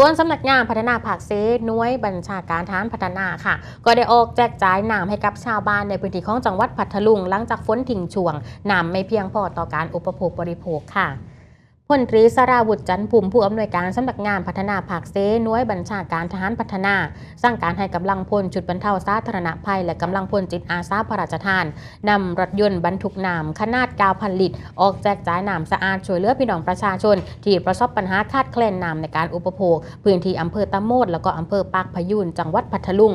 ส่วนสำนักงานพัฒนาภาคเซหน่วยบัญชาการฐานพัฒนาค่ะ ก็ได้ออกแจกจ่ายน้ำให้กับชาวบ้านในพื้นที่ของจังหวัดพัทลุงหลังจากฝนทิ้งช่วงน้ำไม่เพียงพอต่อการอุปโภคบริโภคค่ะ พลตรีสราวุฒิจันภูมิผู้อำนวยการสำนักงานพัฒนาภาคเซหน่วยบัญชาการทหารพัฒนาสั่งการให้กำลังพลจุดบรรเทาสาธารณภัย และกำลังพลจิตอาสาพระราชทานนำรถยนต์บรรทุกน้ำขนาด9,000ลิตร ออกแจกจ่ายน้ำสะอาดช่วยเหลือพี่น้องประชาชน ที่ประสบปัญหาขาดแคลนน้ำในการอุปโภค พื้นที่อำเภอตะโมดแล้วก็อำเภอปากพยูนจังหวัดพัทลุง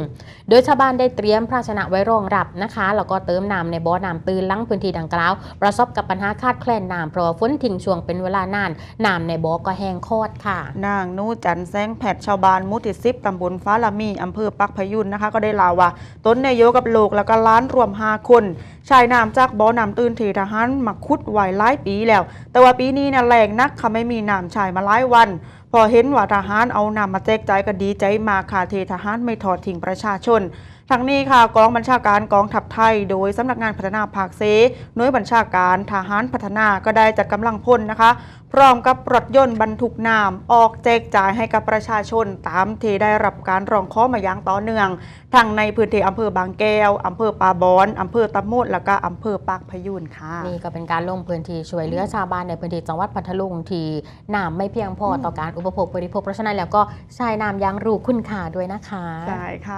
โดยชาวบ้านได้เตรียมภาชนะไว้รองรับนะคะแล้วก็เติมน้ำในบ่อน้ำตื้นลังพื้นที่ดังกล่าวประสบกับปัญหาขาดแคลนน้ำเพราะฝนทิ้งช่วงเป็นเวลานานน้ำในบ่อก็แห้งคอดค่ะ นางนูจันแซงแผดชาวบ้านมุติซิบตำบลฟ้าลามีอำเภอปักพยุนนะคะ ก็ได้ลาวว่าต้นเนยโยกับโลกแล้วก็ล้านรวม 5 คนชายน้ำจากบ่อน้ำตื้นเททหารมาคุดไว้หลายปีแล้ว แต่ว่าปีนี้เนี่ยแรงนักค่ะไม่มีน้ำชายมาหลายวัน พอเห็นว่าทหารเอาน้ำมาแจกจ่ายก็ดีใจมาค่ะเททหารไม่ทอดทิ้งประชาชนทั้งนี้ค่ะกองบัญชาการกองทัพไทย โดยสำนักงานพัฒนาภาคเซหน่วยบัญชาการทหารพัฒนาก็ได้จัดกำลังพลนะคะ พร้อมกับรถยนต์บรรทุกน้ำออกแจกจ่ายให้กับประชาชน ตามที่ได้รับการร้องขอมาอย่างต่อเนื่องทั้งในพื้นที่อำเภอบางแก้วอำเภอปาบอนอำเภอตะโมดแล้วก็อำเภอปากพยูนค่ะ นี่ก็เป็นการลงพื้นที่ช่วยเหลือชาวบ้านในพื้นที่จังหวัดพัทลุงที่น้ำไม่เพียงพอต่อการอุปโภคบริโภคเพราะฉะนั้นแล้วก็ใช้น้ำอยังรู้คุณค่าด้วยนะคะใช่ค่ะ